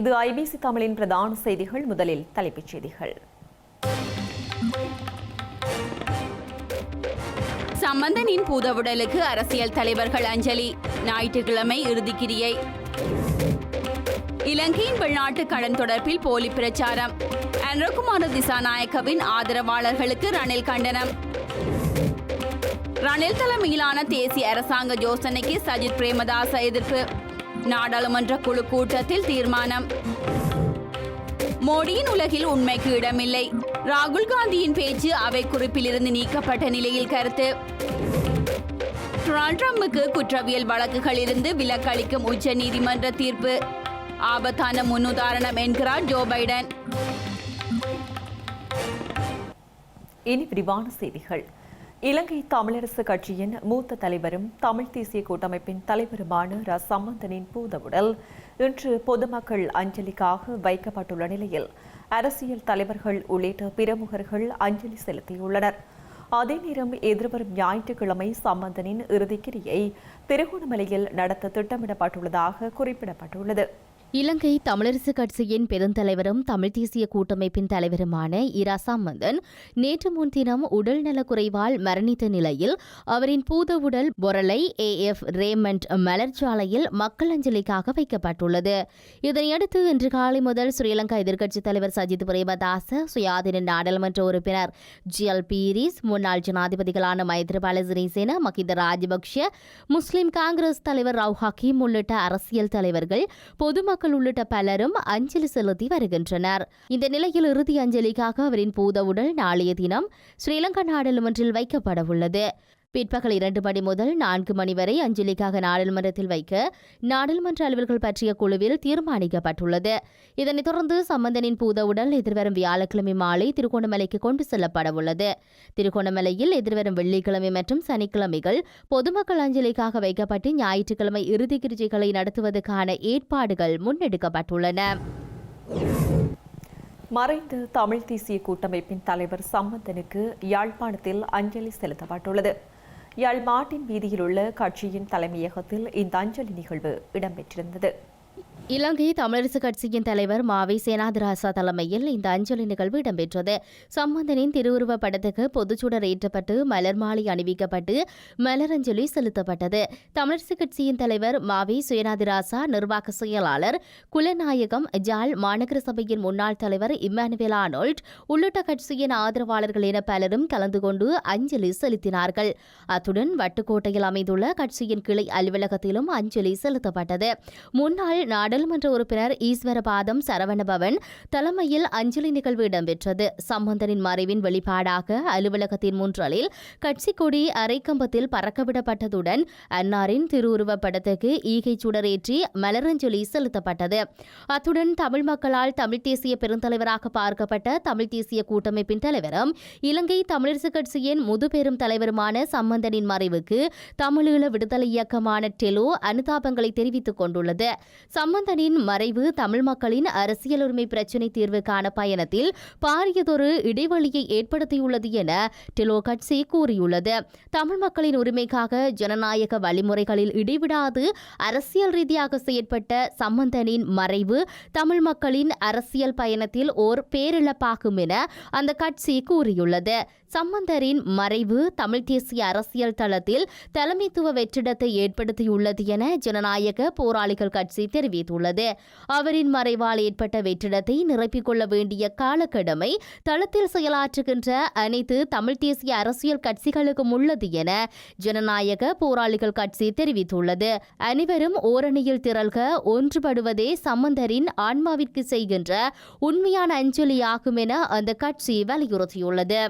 இது ஐபிசி தமிழின் பிரதான செய்திகள். முதலில் தலைப்புச் செய்திகள். சம்பந்தனின் பூதவுடலுக்கு அரசியல் தலைவர்கள் அஞ்சலி. ஞாயிற்றுக்கிழமை இறுதிக்கிரியை. இலங்கையின் வெளிநாட்டு கடன் தொடர்பில் போலி பிரச்சாரம். அன்றகுமார திசாநாயக்கவின் ஆதரவாளர்களுக்கு ரணில் கண்டனம். ரணில் தலைமையிலான தேசிய அரசாங்க யோசனைக்கு சஜித் பிரேமதாச எதிர்ப்பு. நாடாளுமன்ற குழு கூட்டத்தில் தீர்மானம். மோடியின் உலகில் உண்மைக்கு இடமில்லை. ராகுல் காந்தியின் பேச்சு அவை குறிப்பிலிருந்து நீக்கப்பட்ட நிலையில் கருத்து. டொனால்ட் ட்ரம்புக்கு குற்றவியல் வழக்குகளிலிருந்து விலக்களிக்கும் உச்ச நீதிமன்ற தீர்ப்பு. ஆபத்தான முன்னுதாரணம் என்கிறார் ஜோ பைடன். இனி விரிவான செய்திகள். இலங்கை தமிழரசு கட்சியின் மூத்த தலைவரும் தமிழ் தேசிய கூட்டமைப்பின் தலைவருமான ர. சம்பந்தனின் பூதவுடல். இன்று பொதுமக்கள் அஞ்சலிக்காக வைக்கப்பட்டுள்ள நிலையில் அரசியல் தலைவர்கள் உள்ளிட்ட பிரமுகர்கள் அஞ்சலி செலுத்தியுள்ளனர். அதே நேரம் எதிர்வரும் ஞாயிற்றுக்கிழமை சம்பந்தனின் இறுதிக்கிரியை திருகோணமலையில் நடத்த திட்டமிடப்பட்டுள்ளதாக குறிப்பிடப்பட்டுள்ளது. இலங்கை தமிழரசு கட்சியின் பெருந்தலைவரும் தமிழ் தேசிய கூட்டமைப்பின் தலைவருமான இரா சம்பந்தன் நேற்று முன்தினம் உடல் நலக்குறைவால் மரணித்த நிலையில் அவரின் பூத உடல் பொரலை ஏ எஃப் ரேமண்ட் மலர்ச்சாலையில் மக்கள் அஞ்சலிக்காக வைக்கப்பட்டுள்ளது. இதனையடுத்து இன்று காலை முதல் ஸ்ரீலங்கா எதிர்க்கட்சித் தலைவர் சஜித் பிரேமதாச சுயாதீன நாடாளுமன்ற உறுப்பினர் ஜி எல் பீரிஸ் முன்னாள் ஜனாதிபதிகளான மைத்ரிபால சிறிசேன மகிந்த ராஜபக்ஷ முஸ்லிம் காங்கிரஸ் தலைவர் ரவ் ஹக்கீம் உள்ளிட்ட அரசியல் தலைவர்கள் பொதுமக்கள் பொதுமக்கள் உள்ளிட்ட பலரும் அஞ்சலி செலுத்தி வருகின்றனர். இந்த நிலையில் இறுதி அஞ்சலிக்காக அவரின் பூத உடல் நாளைய தினம் ஸ்ரீலங்கா நாடாளுமன்றில் வைக்கப்பட உள்ளது பிற்பகல் இரண்டு மணி முதல் நான்கு மணி வரை அஞ்சலிக்காக நாடாளுமன்றத்தில் வைக்க நாடாளுமன்ற அலுவல்கள் பற்றிய குழுவில் தீர்மானிக்கப்பட்டுள்ளது. இதனைத் தொடர்ந்து சம்பந்தனின் பூத உடல் எதிர்வரும் வியாழக்கிழமை மாலை திருகோணமலைக்கு கொண்டு செல்லப்பட உள்ளது திருகோணமலையில் எதிர்வரும் வெள்ளிக்கிழமை மற்றும் சனிக்கிழமைகள் பொதுமக்கள் அஞ்சலிக்காக வைக்கப்பட்டு ஞாயிற்றுக்கிழமை இறுதி கிரிஜைகளை நடத்துவதற்கான ஏற்பாடுகள் முன்னெடுக்கப்பட்டுள்ளன. மறைந்த தமிழ் தேசிய கூட்டமைப்பின் தலைவர் சம்பந்தனுக்கு யாழ்ப்பாணத்தில் அஞ்சலி செலுத்தப்பட்டுள்ளது. யாழ் மாட்டின் வீதியில் உள்ள கட்சியின் தலைமையகத்தில் இந்த அஞ்சலி நிகழ்வு இடம்பெற்றிருந்தது. இலங்கை தமிழரசு கட்சியின் தலைவர் மாவை சேனாதிராசா தலைமையில் இந்த அஞ்சலி நிகழ்வு இடம்பெற்றது. சம்பந்தனின் திருவுருவப் படத்துக்கு பொதுச்சுடர் ஏற்றப்பட்டு மலர் மாலை அணிவிக்கப்பட்டு மலரஞ்சலி செலுத்தப்பட்டது. தமிழரசு கட்சியின் தலைவர் மாவை சுயநாதிராசா நிர்வாக செயலாளர் குலநாயகம் ஜால் மாநகர சபையின் முன்னாள் தலைவர் இம்மானுவேல் ஆனோல்ட் உள்ளிட்ட கட்சியின் ஆதரவாளர்கள் என பலரும் கலந்து கொண்டு அஞ்சலி செலுத்தினார்கள். அத்துடன் வட்டுக்கோட்டையில் அமைந்துள்ள கட்சியின் கிளை அலுவலகத்திலும் அஞ்சலி செலுத்தப்பட்டது. முன்னாள் நாடாளுமன்ற உறுப்பினர் ஈஸ்வரபாதம் சரவணபவன் தலைமையில் அஞ்சலி நிகழ்வு இடம்பெற்றது. சம்பந்தனின் மறைவின் வெளிப்பாடாக அலுவலகத்தின் முன்றலில் கட்சி கொடி அரைக்கம்பத்தில் பறக்கவிடப்பட்டதுடன் அன்னாரின் திருவுருவப் படத்துக்கு ஈகை சுடரேற்றி மலரஞ்சலி செலுத்தப்பட்டது. அத்துடன் தமிழ் மக்களால் தமிழ் தேசிய பெருந்தலைவராக பார்க்கப்பட்ட தமிழ் தேசிய கூட்டமைப்பின் தலைவரும் இலங்கை தமிழரசு கட்சியின் முதுபெரும் தலைவருமான சம்பந்தனின் மறைவுக்கு தமிழீழ விடுதலை இயக்கமான டெலோ அனுதாபங்களை தெரிவித்துக் கொண்டுள்ளது. சம்பந்த சம்பந்தனின் மறைவு தமிழ் மக்களின் அரசியல் உரிமை பிரச்சினை தீர்வுக்கான பயணத்தில் பாரியதொரு இடைவெளியை ஏற்படுத்தியுள்ளது என டெலோ கட்சி கூறியுள்ளது. தமிழ் மக்களின் உரிமைக்காக ஜனநாயக வழிமுறைகளில் இடைவிடாது அரசியல் ரீதியாக செயற்பட்ட சம்பந்தனின் மறைவு தமிழ் மக்களின் அரசியல் பயணத்தில் ஓர் பேரிழப்பாகும் என அந்த கட்சி கூறியுள்ளது. சம்பந்தரின் மறைவு தமிழ் தேசிய அரசியல் தளத்தில் தலைமைத்துவ வெற்றிடத்தை ஏற்படுத்தியுள்ளது என ஜனநாயக போராளிகள் கட்சி தெரிவித்துள்ளது. அவரின் மறைவால் ஏற்பட்ட வெற்றிடத்தை நிரப்பிக் கொள்ள வேண்டிய காலக்கடமை தளத்தில் செயலாற்றுகின்ற அனைத்து தமிழ் தேசிய அரசியல் கட்சிகளுக்கும் உள்ளது என ஜனநாயக போராளிகள் கட்சி தெரிவித்துள்ளது. அனைவரும் ஓரணியில் திரள்க ஒன்றுபடுவதே சம்பந்தரின் ஆன்மாவிற்கு செய்கின்ற உண்மையான அஞ்சலியாகும் என அந்த கட்சி வலியுறுத்தியுள்ளது.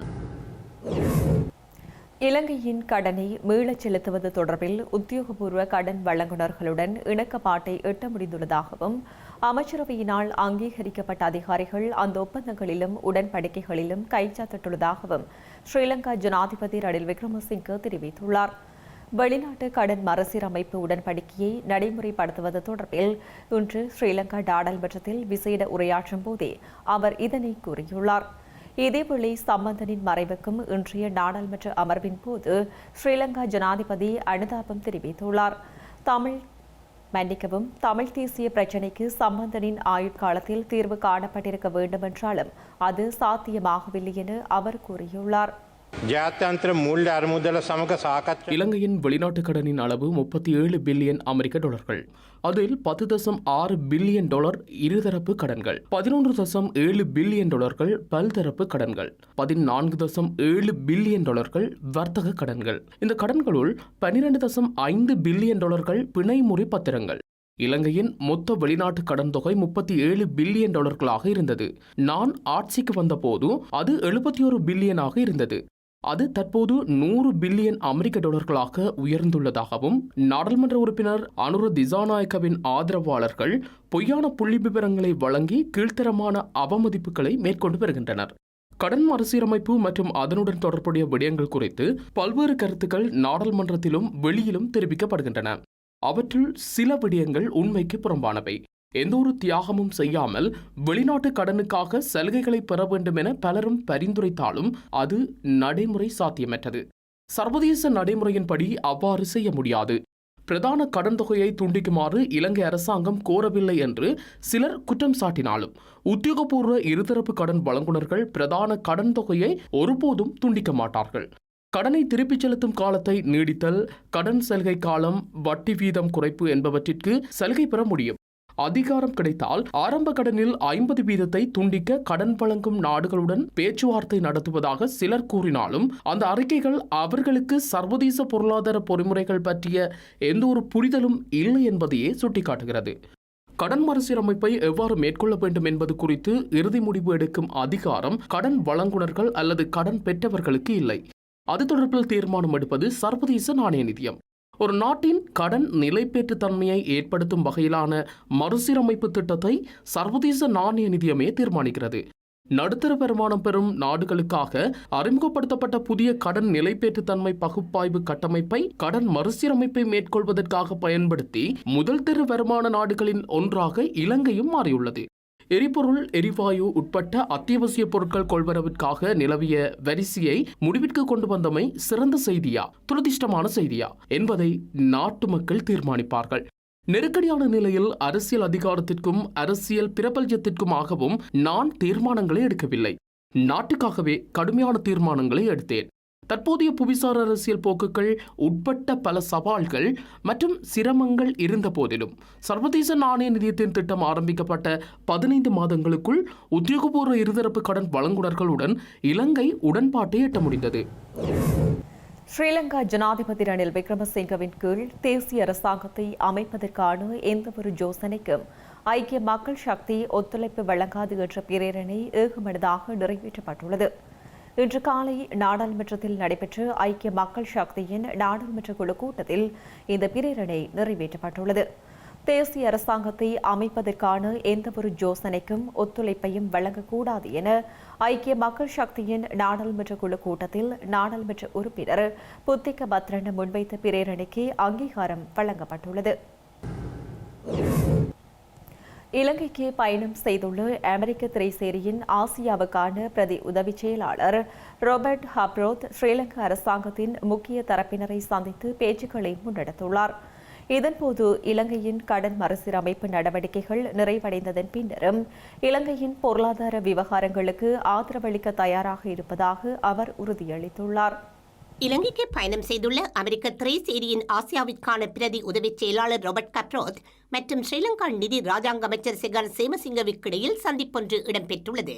இலங்கையின் கடனை மீளச் செலுத்துவது தொடர்பில் உத்தியோகபூர்வ கடன் வழங்குநர்களுடன் இணக்கப்பாட்டை எட்ட முடிந்துள்ளதாகவும் அமைச்சரவையினால் அங்கீகரிக்கப்பட்ட அதிகாரிகள் அந்த ஒப்பந்தங்களிலும் உடன்படிக்கைகளிலும் கைச்சாத்திட்டுள்ளதாகவும் ஸ்ரீலங்கா ஜனாதிபதி ரணில் விக்ரமசிங்கே தெரிவித்துள்ளார். வெளிநாட்டு கடன் மறுசீரமைப்பு உடன்படிக்கையை நடைமுறைப்படுத்துவது தொடர்பில் இன்று ஸ்ரீலங்கா நாடாளுமன்றத்தில் விசேட உரையாற்றும் போதே அவர் இதனை கூறியுள்ளார். இதேவேளை சம்பந்தனின் மறைவுக்கும் இன்றைய நாடாளுமன்ற அமர்வின் போது ஸ்ரீலங்கா ஜனாதிபதி அனுதாபம் தெரிவித்துள்ளார். தமிழ் மன்னிக்கவும் தமிழ் தேசிய பிரச்சினைக்கு சம்பந்தனின் ஆயுட்காலத்தில் தீர்வு காணப்பட்டிருக்க வேண்டுமென்றாலும் அது சாத்தியமாகவில்லை என அவர் கூறியுள்ளார். இலங்கையின் வெளிநாட்டு கடனின் அளவு முப்பத்தி ஏழு பில்லியன் அமெரிக்க டாலர்கள். அதில் பத்து தசம் ஆறு பில்லியன் டாலர் இருதரப்பு கடன்கள். பதினொன்று தசம் ஏழு பில்லியன் டாலர்கள் பல்தரப்பு கடன்கள். பதினான்கு தசம் ஏழு பில்லியன் டாலர்கள் வர்த்தக கடன்கள். இந்த கடன்களுள் பனிரெண்டு தசம் ஐந்து பில்லியன் டாலர்கள் பிணைமுறை பத்திரங்கள். இலங்கையின் மொத்த வெளிநாட்டு கடன் தொகை முப்பத்தி ஏழு பில்லியன் டாலர்களாக இருந்தது. நான் ஆட்சிக்கு வந்தபோது அது எழுபத்தி ஒரு பில்லியனாக இருந்தது. அது தற்போது நூறு பில்லியன் அமெரிக்க டாலர்களாக உயர்ந்துள்ளதாகவும் நாடாளுமன்ற உறுப்பினர் அனுர திசாநாயக்கவின் ஆதரவாளர்கள் பொய்யான புள்ளி விவரங்களை வழங்கி கீழ்த்தரமான அவமதிப்புகளை மேற்கொண்டு வருகின்றனர். கடன் மறுசீரமைப்பு மற்றும் அதனுடன் தொடர்புடைய விடயங்கள் குறித்து பல்வேறு கருத்துக்கள் நாடாளுமன்றத்திலும் வெளியிலும் தெரிவிக்கப்படுகின்றன. அவற்றுள் சில விடயங்கள் உண்மைக்கு புறம்பானவை. எந்த ஒரு தியாகமும் செய்யாமல் வெளிநாட்டு கடனுக்காக சலுகைகளை பெற வேண்டும் என பலரும் பரிந்துரைத்தாலும் அது நடைமுறை சாத்தியமற்றது. சர்வதேச நடைமுறையின்படி அவ்வாறு செய்ய முடியாது. பிரதான கடன் தொகையை துண்டிக்குமாறு இலங்கை அரசாங்கம் கோரவில்லை என்று சிலர் குற்றம் சாட்டினாலும் உத்தியோகபூர்வ இருதரப்பு கடன் வழங்குனர்கள் பிரதான கடன் தொகையை ஒருபோதும் துண்டிக்க மாட்டார்கள். கடனை திருப்பிச் செலுத்தும் காலத்தை நீடித்தல் கடன் சலுகை காலம் வட்டி வீதம் குறைப்பு என்பவற்றிற்கு சலுகை பெற முடியும். அதிகாரம் கிடைத்தால் ஆரம்ப கடனில் ஐம்பது வீதத்தை துண்டிக்க கடன் வழங்கும் நாடுகளுடன் பேச்சுவார்த்தை நடத்துவதாக சிலர் கூறினாலும் அந்த அறிக்கைகள் அவர்களுக்கு சர்வதேச பொருளாதார பொறிமுறைகள் பற்றிய எந்த ஒரு புரிதலும் இல்லை என்பதையே சுட்டிக்காட்டுகிறது. கடன் மறுசீரமைப்பை எவ்வாறு மேற்கொள்ள வேண்டும் என்பது குறித்து இறுதி முடிவு எடுக்கும் அதிகாரம் கடன் வழங்குனர்கள் அல்லது கடன் பெற்றவர்களுக்கு இல்லை. அது தொடர்பில் தீர்மானம் எடுப்பது சர்வதேச நாணய நிதியம். ஒரு நாட்டின் கடன் நிலைப்பேற்று தன்மையை ஏற்படுத்தும் வகையிலான மறுசீரமைப்பு திட்டத்தை சர்வதேச நாணய நிதியமே தீர்மானிக்கிறது. நடுத்தர வருமானம் பெறும் நாடுகளுக்காக அறிமுகப்படுத்தப்பட்ட புதிய கடன் நிலைப்பேற்று தன்மை பகுப்பாய்வு கட்டமைப்பை கடன் மறுசீரமைப்பை மேற்கொள்வதற்காக பயன்படுத்தி முதல் தெரு வருமான நாடுகளின் ஒன்றாக இலங்கையும் மாறியுள்ளது. எரிபொருள் எரிவாயு உட்பட்ட அத்தியாவசிய பொருட்கள் கொள்வரவிற்காக நிலவிய வரிசையை முடிவிற்கு கொண்டு வந்தமை சிறந்த செய்தியா? துரதிர்ஷ்டமான செய்தியா? என்பதை நாட்டு மக்கள் தீர்மானிப்பார்கள். நெருக்கடியான நிலையில் அரசியல் அதிகாரத்திற்கும் அரசியல் பிரபல்யத்திற்குமாகவும் நான் தீர்மானங்களை எடுக்கவில்லை. நாட்டுக்காகவே கடுமையான தீர்மானங்களை எடுத்தேன். தற்போதைய புவிசார் அரசியல் போக்குகள் உட்பட்ட பல சவால்கள் மற்றும் சிரமங்கள் இருந்த போதிலும் சர்வதேச நாணய நிதியத்தின் திட்டம் ஆரம்பிக்கப்பட்ட பதினைந்து மாதங்களுக்குள் உத்தியோகபூர்வ இருதரப்பு கடன் வழங்குனர்களுடன் இலங்கை உடன்பாட்டை எட்ட முடிந்தது. ஸ்ரீலங்கா ஜனாதிபதி ரணில் விக்ரமசிங்கவின் கீழ் தேசிய அரசாங்கத்தை அமைப்பதற்கான எந்தவொரு யோசனைக்கும் ஐக்கிய மக்கள் சக்தி ஒத்துழைப்பு வழங்காது என்ற பிரேரணை ஏகமனதாக நிறைவேற்றப்பட்டுள்ளது. இன்று காலை நாடாளுமன்றத்தில் நடைபெற்ற ஐக்கிய மக்கள் சக்தியின் நாடாளுமன்ற குழு கூட்டத்தில் இந்த பிரேரணை நிறைவேற்றப்பட்டுள்ளது. தேசிய அரசாங்கத்தை அமைப்பதற்கான எந்தவொரு யோசனைக்கும் ஒத்துழைப்பையும் வழங்கக்கூடாது என ஐக்கிய மக்கள் சக்தியின் நாடாளுமன்ற குழு கூட்டத்தில் நாடாளுமன்ற உறுப்பினர் புத்திக பத்ரன் முன்வைத்த பிரேரணைக்கு அங்கீகாரம் வழங்கப்பட்டுள்ளது. இலங்கைக்கு பயணம் செய்துள்ள அமெரிக்க திரைசேரியின் ஆசியாவுக்கான பிரதி உதவி செயலாளர் ரோபர்ட் ஹப்ரோத் ஸ்ரீலங்கா அரசாங்கத்தின் முக்கிய தரப்பினரை சந்தித்து பேச்சுக்களை முன்னெடுத்துள்ளார். இதன்போது இலங்கையின் கடன் மறுசீரமைப்பு நடவடிக்கைகள் நிறைவடைந்ததன் பின்னரும் இலங்கையின் பொருளாதார விவகாரங்களுக்கு ஆதரவளிக்க தயாராக இருப்பதாக அவர் உறுதியளித்துள்ளார். இலங்கைக்கு பயணம் செய்துள்ள அமெரிக்க திரைசேரியின் ஆசியாவிற்கான பிரதி உதவிச் செயலாளர் ராபர்ட் கப்ரோத் மற்றும் ஸ்ரீலங்கா நிதி ராஜாங்க அமைச்சர் சிகர் சேமசிங்கவிற்கு இடையில் சந்திப்பொன்று இடம்பெற்றுள்ளது.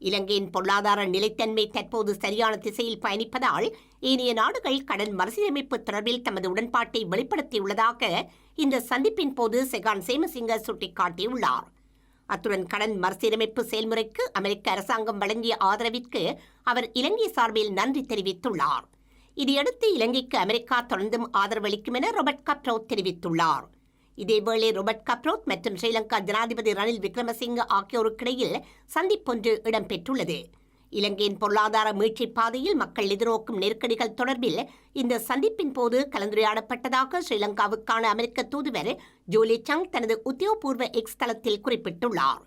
இலங்கையின் பொருளாதார நிலைத்தன்மை தற்போது சரியான திசையில் பயணிப்பதால் ஏனைய நாடுகள் கடன் மறுசீரமைப்பு தொடர்பில் தமது உடன்பாட்டை வெளிப்படுத்தியுள்ளதாக இந்த சந்திப்பின் போது செகான் சேமசிங்க சுட்டிக்காட்டியுள்ளார். அத்துடன் கடன் மறுசீரமைப்பு செயல்முறைக்கு அமெரிக்க அரசாங்கம் வழங்கிய ஆதரவிற்கு அவர் இலங்கை சார்பில் நன்றி தெரிவித்துள்ளார். இதையடுத்து இலங்கைக்கு அமெரிக்கா தொடர்ந்தும் ஆதரவளிக்கும் என ரொபர்ட் கப்ரோத் தெரிவித்துள்ளார். இதேவேளை ரொபர்ட் கப்ரோத் மற்றும் ஸ்ரீலங்கா ஜனாதிபதி ரணில் விக்ரமசிங்க ஆகியோருக்கிடையில் சந்திப்பொன்று இடம்பெற்றுள்ளது. இலங்கையின் பொருளாதார மீட்சிப் பாதையில் மக்கள் எதிர்நோக்கும் நெருக்கடிகள் தொடர்பில் இந்த சந்திப்பின் போது கலந்துரையாடப்பட்டதாக ஸ்ரீலங்காவுக்கான அமெரிக்க தூதுவர் ஜூலி சங் தனது உத்தியோகபூர்வ எக்ஸ் தளத்தில் குறிப்பிட்டுள்ளார்.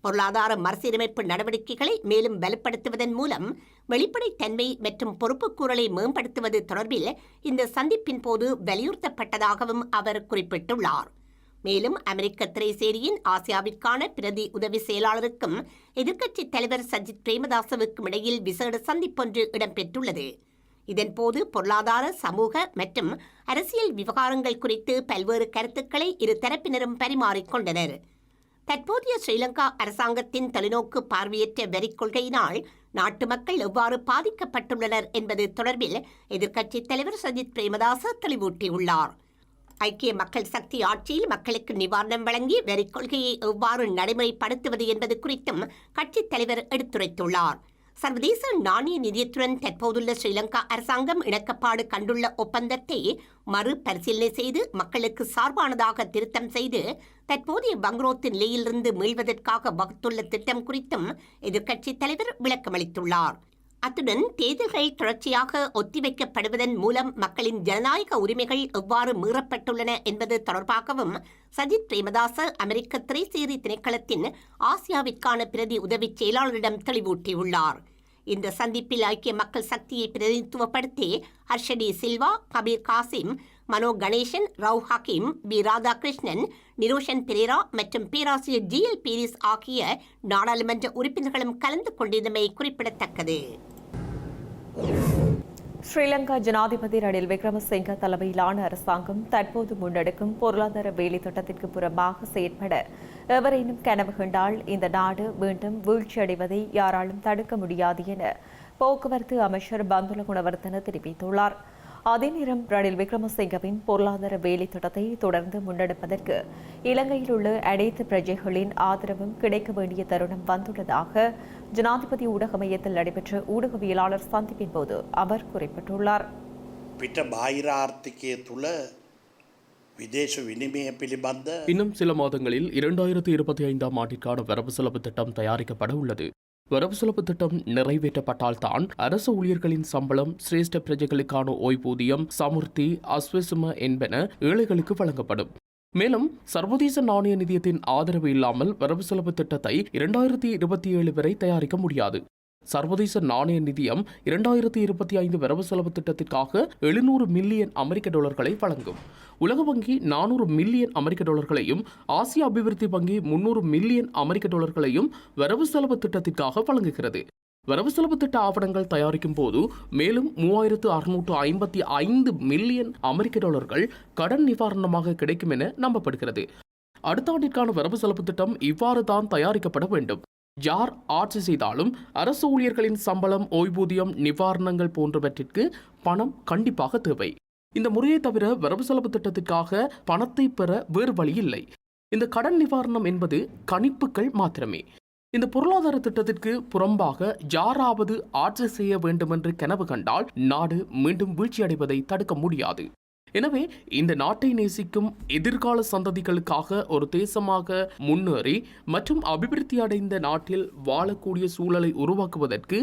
பொருளாதார மறுசீரமைப்பு நடவடிக்கைகளை மேலும் பலப்படுத்துவதன் மூலம் வெளிப்படைத்தன்மை மற்றும் பொறுப்புக்கூறலை மேம்படுத்துவது தொடர்பில் இந்த சந்திப்பின் போது வலியுறுத்தப்பட்டதாகவும் அவர் குறிப்பிட்டுள்ளார். மேலும் அமெரிக்க திரைசேரியின் ஆசியாவிற்கான பிரதி உதவி செயலாளருக்கும் எதிர்க்கட்சித் தலைவர் சஜித் பிரேமதாசவுக்கும் இடையில் விசேட சந்திப்பொன்று இடம்பெற்றுள்ளது. இதன்போது பொருளாதார சமூக மற்றும் அரசியல் விவகாரங்கள் குறித்து பல்வேறு கருத்துக்களை இரு தரப்பினரும் பரிமாறிக்கொண்டனர். தற்போதைய ஸ்ரீலங்கா அரசாங்கத்தின் தொலைநோக்கு பார்வையற்ற வரி கொள்கையினால் நாட்டு மக்கள் எவ்வாறு பாதிக்கப்பட்டுள்ளனர் என்பது தொடர்பில் எதிர்க்கட்சித் தலைவர் சஜித் பிரேமதாச தெளிவூட்டியுள்ளார். ஐக்கிய மக்கள் சக்தி ஆட்சியில் மக்களுக்கு நிவாரணம் வழங்கி வரி கொள்கையை எவ்வாறு நடைமுறைப்படுத்துவது என்பது குறித்தும் கட்சித் தலைவர் எடுத்துரைத்துள்ளார். சர்வதேச நாணய நிதியத்துடன் தற்போதுள்ள ஸ்ரீலங்கா அரசாங்கம் இணக்கப்பாடு கண்டுள்ள ஒப்பந்தத்தை மறுபரிசீலனை செய்து மக்களுக்கு சார்பானதாக திருத்தம் செய்து தற்போதைய பங்குரோத்து நிலையிலிருந்து மீள்வதற்காக வகுத்துள்ள திட்டம் குறித்தும் எதிர்க்கட்சித் தலைவர் விளக்கமளித்துள்ளார். அத்துடன் தேர்தல்கள் தொடர்ச்சியாக ஒத்திவைக்கப்படுவதன் மூலம் மக்களின் ஜனநாயக உரிமைகள் எவ்வாறு மீறப்பட்டுள்ளன என்பது தொடர்பாகவும் சஜித் பிரேமதாச அமெரிக்க திரைசேரி திணைக்களத்தின் ஆசியாவிற்கான பிரதி உதவிச் செயலாளரிடம் தெளிவூட்டியுள்ளார். இந்த சந்திப்பில் ஐக்கிய மக்கள் சக்தியை பிரதிநிதித்துவப்படுத்தி ஹர்ஷடி சில்வா கபீர் காசிம் மனோ கணேசன் ரவ் ஹக்கீம் பி ராதாகிருஷ்ணன் நிரோஷன் பெரேரா மற்றும் பேராசிரியர் ஜி. எல். பீரிஸ் ஆகிய நாடாளுமன்ற உறுப்பினர்களும் கலந்து கொண்டிருந்தமை குறிப்பிடத்தக்கது. ஸ்ரீலங்கா ஜனாதிபதி ரணில் விக்ரமசிங்க தலைமையிலான அரசாங்கம் தற்போது முன்னெடுக்கும் பொருளாதார வேலை திட்டத்திற்கு புறம்பாக செயற்பட எவரேனும் கனவு கண்டால் இந்த நாடு மீண்டும் வீழ்ச்சியடைவதை யாராலும் தடுக்க முடியாது என போக்குவரத்து அமைச்சர் பந்துல குணவர்தன தெரிவித்துள்ளார். அதே நேரம் ரணில் விக்ரமசிங்கவின் பொருளாதார வேலை திட்டத்தை தொடர்ந்து முன்னெடுப்பதற்கு இலங்கையில் உள்ள அனைத்து பிரஜைகளின் ஆதரவும் கிடைக்க வேண்டிய தருணம் வந்துள்ளதாக ஜனாதிபதி ஊடக மையத்தில் நடைபெற்ற ஊடகவியலாளர் சந்திப்பின் போது அவர் குறிப்பிட்டுள்ளார் පිට බාහිර ආර්ථිකය තුළ විදේශ විනිමය පිළිබඳ இன்னும் சில மாதங்களில் இரண்டாயிரத்தி இருபத்தி ஐந்தாம் ஆண்டிற்கான வரவு செலவு திட்டம் தயாரிக்கப்பட உள்ளது வரவு செலவு திட்டம் நிறைவேற்றப்பட்டால்தான் அரசு ஊழியர்களின் சம்பளம் சிரேஷ்ட பிரஜைகளுக்கான ஓய்வூதியம் சமுர்த்தி அஸ்வசும என்பன ஏழைகளுக்கு வழங்கப்படும். மேலும் சர்வதேச நாணய நிதியத்தின் ஆதரவு இல்லாமல் வரவு செலவு திட்டத்தை இரண்டாயிரத்தி இருபத்தி ஏழு வரை தயாரிக்க முடியாது. சர்வதேச நாணய நிதியம் இரண்டாயிரத்தி இருபத்தி ஐந்து வரவு செலவு திட்டத்திற்காக எழுநூறு மில்லியன் அமெரிக்க டாலர்களை வழங்கும். உலக வங்கி நானூறு மில்லியன் அமெரிக்க டாலர்களையும் ஆசிய அபிவிருத்தி வங்கி முன்னூறு மில்லியன் அமெரிக்க டாலர்களையும் வரவு செலவு திட்டத்திற்காக வழங்குகிறது. வரவு செலவு திட்ட ஆவணங்கள் தயாரிக்கும் போது மேலும் மூவாயிரத்து அறுநூற்று ஐம்பத்தி ஐந்து மில்லியன் அமெரிக்க டாலர்கள் கடன் நிவாரணமாக கிடைக்கும் என நம்பப்படுகிறது. அடுத்த ஆண்டிற்கான வரவு செலவு திட்டம் இவ்வாறு தான் தயாரிக்கப்பட வேண்டும். யார் ஆட்சி செய்தாலும் அரசு ஊழியர்களின் சம்பளம் ஓய்வூதியம் நிவாரணங்கள் போன்றவற்றிற்கு பணம் கண்டிப்பாக தேவை. இந்த முறையை தவிர வரவு செலவு திட்டத்திற்காக பணத்தை பெற வேறு வழி இல்லை. இந்த கடன் நிவாரணம் என்பது கணிப்புகள் மாத்திரமே. இந்த பொருளாதார திட்டத்திற்கு புறம்பாக யாராவது ஆட்சி செய்ய வேண்டுமென்று கனவு கண்டால் நாடு மீண்டும் வீழ்ச்சியடைவதை தடுக்க முடியாது. எனவே இந்த நாட்டை நேசிக்கும் எதிர்கால சந்ததிகளுக்காக ஒரு தேசமாக முன்னேறி மற்றும் அபிவிருத்தி அடைந்த நாட்டில் வாழக்கூடிய சூழலை உருவாக்குவதற்கு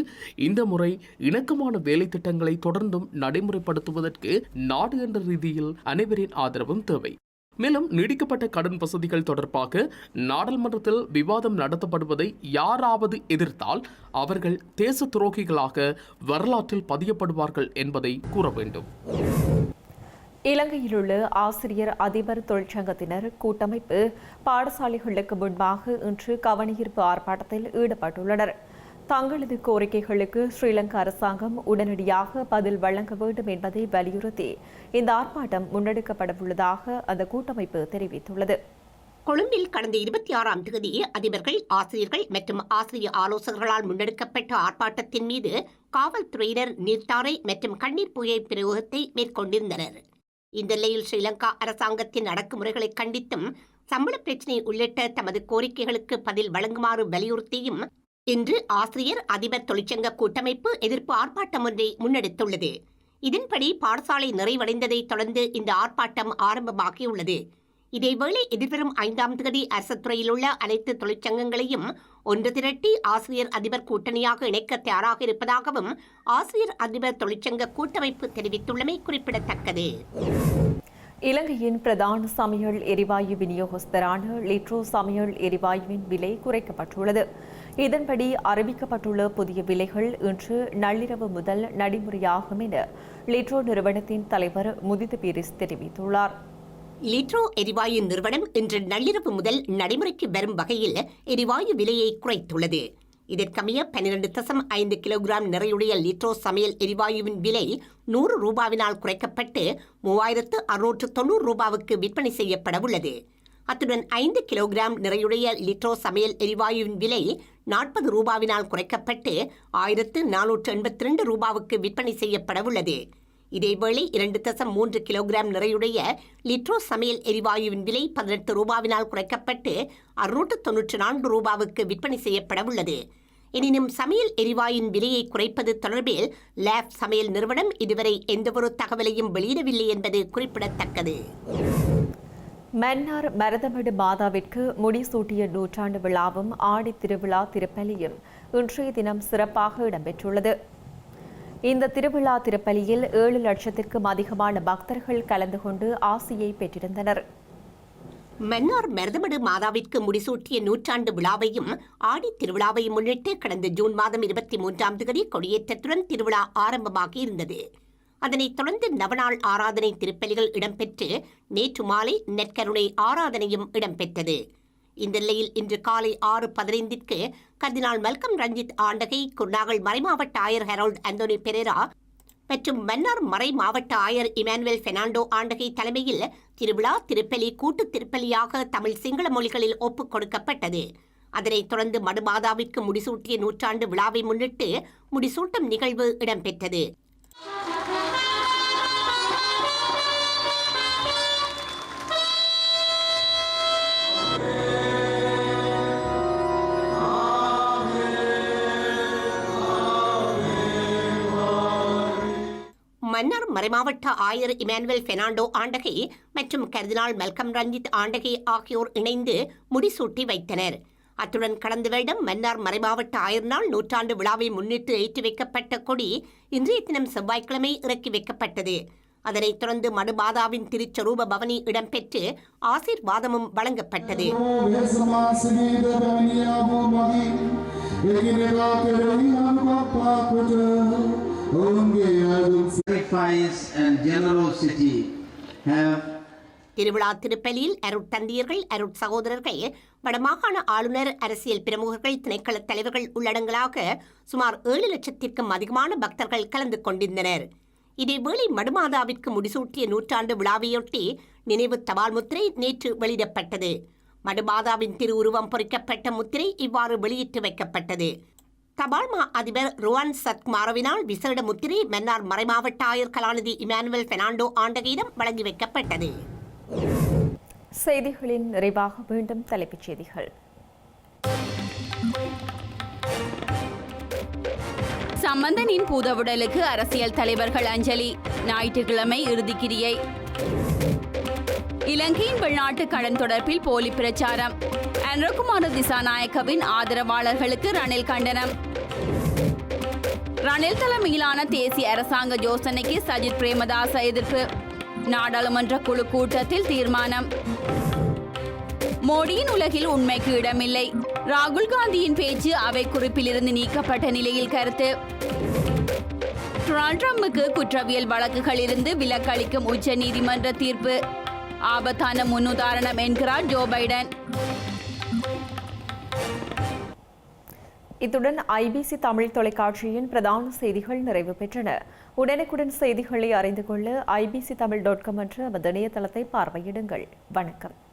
இந்த முறை இணக்கமான வேலை திட்டங்களை தொடர்ந்தும் நடைமுறைப்படுத்துவதற்கு நாடு என்ற ரீதியில் அனைவரின் ஆதரவும் தேவை. மேலும் நீடிக்கப்பட்ட கடன் வசதிகள் தொடர்பாக நாடாளுமன்றத்தில் விவாதம் நடத்தப்படுவதை யாராவது எதிர்த்தால் அவர்கள் தேச துரோகிகளாக வரலாற்றில் பதியப்படுவார்கள் என்பதை கூற வேண்டும். இலங்கையிலுள்ள ஆசிரியர் அதிபர் தொழிற்சங்கத்தினர் கூட்டமைப்பு பாடசாலைகளுக்கு முன்பாக இன்று கவனஈர்ப்பு ஆர்ப்பாட்டத்தில் ஈடுபட்டுள்ளனர். தங்களது கோரிக்கைகளுக்கு ஸ்ரீலங்கா அரசாங்கம் உடனடியாக பதில் வழங்க வேண்டும் என்பதை வலியுறுத்தி இந்த ஆர்ப்பாட்டம் முன்னெடுக்கப்படவுள்ளதாக அந்த கூட்டமைப்பு தெரிவித்துள்ளது. கொழும்பில் கடந்த இருபத்தி ஆறாம் தேதி அதிபர்கள் ஆசிரியர்கள் மற்றும் ஆசிரியர் ஆலோசகர்களால் முன்னெடுக்கப்பட்ட ஆர்ப்பாட்டத்தின் மீது காவல்துறையினர் நீர்த்தாரை மற்றும் கண்ணீர் புகை பிரயோகத்தை மேற்கொண்டிருந்தனர். இந்த நிலையில் ஸ்ரீலங்கா அரசாங்கத்தின் அடக்குமுறைகளை கண்டித்தும் சம்பள பிரச்சினை உள்ளிட்ட தமது கோரிக்கைகளுக்கு பதில் வழங்குமாறு வலியுறுத்தியும் இன்று ஆசிரியர் அதிபர் தொழிற்சங்க கூட்டமைப்பு எதிர்ப்பு ஆர்ப்பாட்டம் ஒன்றை முன்னெடுத்துள்ளது. இதன்படி பாடசாலை நிறைவடைந்ததை தொடர்ந்து இந்த ஆர்ப்பாட்டம் ஆரம்பமாகியுள்ளது. இதேவேளை எதிர்வரும் ஐந்தாம் தேதி அரசு துறையில் உள்ள அனைத்து தொழிற்சங்கங்களையும் ஒன்று திரட்டி ஆசிரியர் அதிபர் கூட்டணியாக இணைக்க தயாராக இருப்பதாகவும் ஆசிரியர் அதிபர் தொழிற்சங்க கூட்டமைப்பு தெரிவித்துள்ளமை குறிப்பிடத்தக்கது. இலங்கையின் பிரதான சமையல் எரிவாயு விநியோகஸ்தரான லிட்ரோ சமையல் எரிவாயுவின் விலை குறைக்கப்பட்டுள்ளது. இதன்படி அறிவிக்கப்பட்டுள்ள புதிய விலைகள் இன்று நள்ளிரவு முதல் நடைமுறையாகும் என லிட்ரோ நிறுவனத்தின் தலைவர் முதிது பீரிஸ் தெரிவித்துள்ளார். லிட்ரோ எரிவாயு நிறுவனம் இன்று நள்ளிரவு முதல் நடைமுறைக்கு வரும் வகையில் எரிவாயு விலையை குறைத்துள்ளது. இதற்கமைய பன்னிரண்டு தசம் ஐந்து கிலோகிராம் நிறையுடைய லிட்ரோ சமையல் எரிவாயுவின் விலை நூறு ரூபாவினால் குறைக்கப்பட்டு மூவாயிரத்து அறுநூற்று தொண்ணூறு ரூபாவுக்கு விற்பனை செய்யப்பட உள்ளது. அத்துடன் ஐந்து கிலோகிராம் நிறையுடைய லிட்ரோ சமையல் எரிவாயுவின் விலை நாற்பது ரூபாவினால் குறைக்கப்பட்டு ஆயிரத்து நானூற்று எண்பத்தி ரெண்டு ரூபாவுக்கு விற்பனை செய்யப்பட உள்ளது. இதேவேளை இரண்டு தசம் மூன்று கிலோகிராம் நிறையுடைய லிட்ரோ சமையல் எரிவாயுவின் விலை பதினெட்டு ரூபாவினால் குறைக்கப்பட்டு அறுநூற்று தொன்னூற்று நான்கு ரூபாவுக்கு விற்பனை செய்யப்பட உள்ளது. எனினும் சமையல் எரிவாயின் விலையை குறைப்பது தொடர்பில் லேப் சமையல் நிறுவனம் இதுவரை எந்தவொரு தகவலையும் வெளியிடவில்லை என்பது குறிப்பிடத்தக்கது. மன்னார் மருதமடு மாதாவிற்கு முடிசூட்டிய நூற்றாண்டு விழாவும் ஆடி திருவிழா திருப்பலியும் இன்றைய தினம் சிறப்பாக இடம்பெற்றுள்ளது. இந்த திருவிழா திருப்பலியில் ஏழு லட்சத்திற்கும் அதிகமான பக்தர்கள் கலந்து கொண்டு ஆசியை பெற்றிருந்தனர். மன்னார் மருதமடு மாதாவிற்கு முடிசூட்டிய நூற்றாண்டு விழாவையும் ஆடி திருவிழாவையும் முன்னிட்டு கடந்த ஜூன் மாதம் இருபத்தி மூன்றாம் தேதி கொடியேற்றத்துடன் திருவிழா ஆரம்பமாகி இருந்தது. அதனைத் தொடர்ந்து நவநாள் ஆராதனை திருப்பலிகள் இடம்பெற்று நேற்று மாலை நெற்கருணை ஆராதனையும் இடம்பெற்றது. இந்த நிலையில் இன்று காலை ஆறு பதினைந்திற்கு கர்தினால் மல்கம் ரஞ்சித் ஆண்டகை குன்னாகல் மறைமாவட்ட ஆயர் ஹெரோல்ட் அந்தோனி பெரேரா மற்றும் மன்னார் மறை மாவட்ட ஆயர் இமானுவேல் பெர்னாண்டோ ஆண்டகை தலைமையில் திருவிழா திருப்பலி கூட்டு திருப்பலியாக தமிழ் சிங்கள மொழிகளில் ஒப்புக் கொடுக்கப்பட்டது. அதனைத் தொடர்ந்து மடுமாதாவிற்கு முடிசூட்டிய நூற்றாண்டு விழாவை முன்னிட்டு முடிசூட்டும் நிகழ்வு இடம்பெற்றது. மன்னார் மறைமாவட்ட ஆயர் இமானுவேல் பெர்னாண்டோ ஆண்டகை மற்றும் கர்தினால் மெல்கம் ரஞ்சித் ஆண்டகை ஆகியோர் இணைந்து முடிசூட்டி வைத்தனர். அத்துடன் கடந்த வருடம் மன்னார் மறைமாவட்ட ஆயர் நாள் நூற்றாண்டு விழாவை முன்னிட்டு ஏற்றி வைக்கப்பட்ட கொடி இன்றைய தினம் செவ்வாய்க்கிழமை இறக்கி வைக்கப்பட்டது. அதனைத் தொடர்ந்து மனுபாதாவின் திருச்சரூப பவனி இடம்பெற்று ஆசீர்வாதமும் வழங்கப்பட்டது. Sacrifice and generosity have திருவிழா திருப்பலியில் அருட்தந்தியர்கள் அருட் சகோதரர்கள் வடமாகாண ஆளுநர் அரசியல் பிரமுகர்கள் திணைக்கள தலைவர்கள் உள்ளடங்கலாக சுமார் ஏழு லட்சத்திற்கும் அதிகமான பக்தர்கள் கலந்து கொண்டிருந்தனர். இதேவேளை மடுமாதாவிற்கு முடிசூட்டிய நூற்றாண்டு விழாவையொட்டி நினைவு தபால் முத்திரை நேற்று வெளியிடப்பட்டது. மடுமாதாவின் திருவுருவம் பொறிக்கப்பட்ட முத்திரை இவ்வாறு வெளியிட்டு வைக்கப்பட்டது. தபால் மா அதிபர் ருவான் சத்குமாரவினால் விசேட முத்திரை மன்னார் மறைமாவட்ட ஆயர் கலாநிதி இமானுவேல் பெர்னாண்டோ ஆண்டகையிடம் வழங்கி வைக்கப்பட்டது. செய்திகளின் நிறைவாக மீண்டும் தலைப்புச் செய்திகள். சம்பந்தனின் பூதவுடலுக்கு அரசியல் தலைவர்கள் அஞ்சலி. ஞாயிற்றுக்கிழமை இறுதிக்கிரியை. இலங்கையின் வெளிநாட்டு கடன் தொடர்பில் போலி பிரச்சாரம். அன்ரகுமார திசாநாயக்கவின் ஆதரவாளர்களுக்கு ரணில் கண்டனம். ரணில் தலைமையிலான தேசிய அரசாங்க யோசனைக்கு சஜித் பிரேமதாச எதிர்ப்பு. நாடாளுமன்ற குழு கூட்டத்தில் தீர்மானம். மோடியின் உலகில் உண்மைக்கு இடமில்லை. ராகுல் காந்தியின் பேச்சு அவை குறிப்பிலிருந்து நீக்கப்பட்ட நிலையில் கருத்து. டொனால்ட் ட்ரம்புக்கு குற்றவியல் வழக்குகளிலிருந்து விலக்களிக்கும் உச்ச நீதிமன்ற தீர்ப்பு. ஆபத்தான முன்னுதாரணம் என்கிறார் ஜோ பைடன். இத்துடன் ஐபிசி தமிழ் தொலைக்காட்சியின் பிரதான செய்திகள் நிறைவு பெற்றன. உடனுக்குடன் செய்திகளை அறிந்து கொள்ள ஐபிசி தமிழ் டாட் காம் என்ற நமது இணையதளத்தை பார்வையிடுங்கள். வணக்கம்.